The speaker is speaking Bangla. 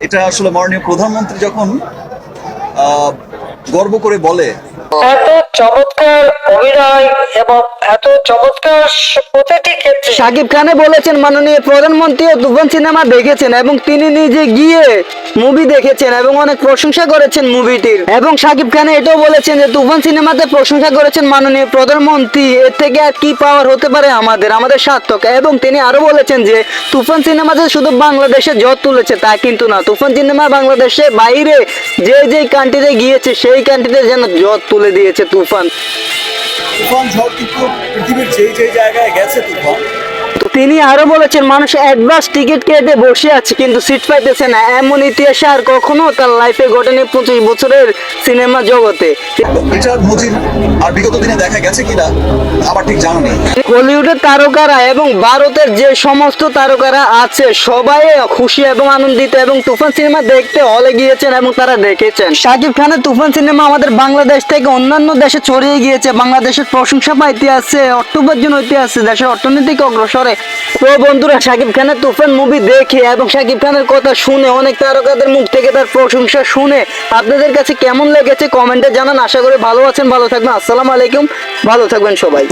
এটা আসলে মাননীয় প্রধানমন্ত্রী যখন গর্ব করে বলে এত চমৎকার অভিনয় এবং এত চমৎকার প্রতিটি ক্ষেত্রে শাকিব খানে বলেছেন, মাননীয় প্রধানমন্ত্রী ও তুফান সিনেমা দেখেছেন এবং তিনি নিজে গিয়ে মুভি দেখেছেন এবং অনেক প্রশংসা করেছেন মুভিটির। এবং শাকিব খানে এটাও বলেছেন যে তুফান সিনেমাতে প্রশংসা করেছেন মাননীয় প্রধানমন্ত্রী, এর থেকে আর কি পাওয়ার হতে পারে আমাদের আমাদের সার্থক। এবং তিনি আরও বলেছেন যে, তুফান সিনেমাতে শুধু বাংলাদেশে জট তুলেছে তা কিন্তু না, তুফান সিনেমা বাংলাদেশে বাইরে যে যে কান্ট্রিতে গিয়েছে, সেই কান্ট্রিতে যেন জট তুলে দিয়েছে তুফান। তুফান ঝড় কিন্তু পৃথিবীর যেই যেই জায়গায় গেছে তুফান তিনি আরও বলেছেন মানুষ অ্যাডভান্স টিকিট কেটে বসে আছে কিন্তু সিট পাইতেছে না। এমন ইতিহাসে আর কখনো তার লাইফে ঘটেনি পঁচিশ বছরের সিনেমা জগতে। এটার আর বিগত দিনে দেখা গেছে কিনা আমার ঠিক জানা নেই। হলিউডের তারকারা এবং ভারতের যে সমস্ত তারকারা আছে সবাই খুশি এবং আনন্দিত এবং তুফান সিনেমা দেখতে হলে গিয়েছেন এবং তারা দেখেছেন। শাকিব খানের তুফান সিনেমা আমাদের বাংলাদেশ থেকে অন্যান্য দেশে ছড়িয়ে গিয়েছে। বাংলাদেশের প্রশংসা পাইতে আছে অর্থ উপার্জন হইতে আছে দেশের অর্থনৈতিক অগ্রসরে তো বন্ধুরা শাকিব খানের তুফান মুভি দেখে এবং শাকিব খানের কথা শুনে অনেক তারকাদের মুখ থেকে তার প্রশংসা শুনে আপনাদের কাছে কেমন লেগেছে? কমেন্টে জানান। আশা করি ভালো আছেন, ভালো থাকবেন। আসসালামু আলাইকুম, ভালো থাকবেন সবাই।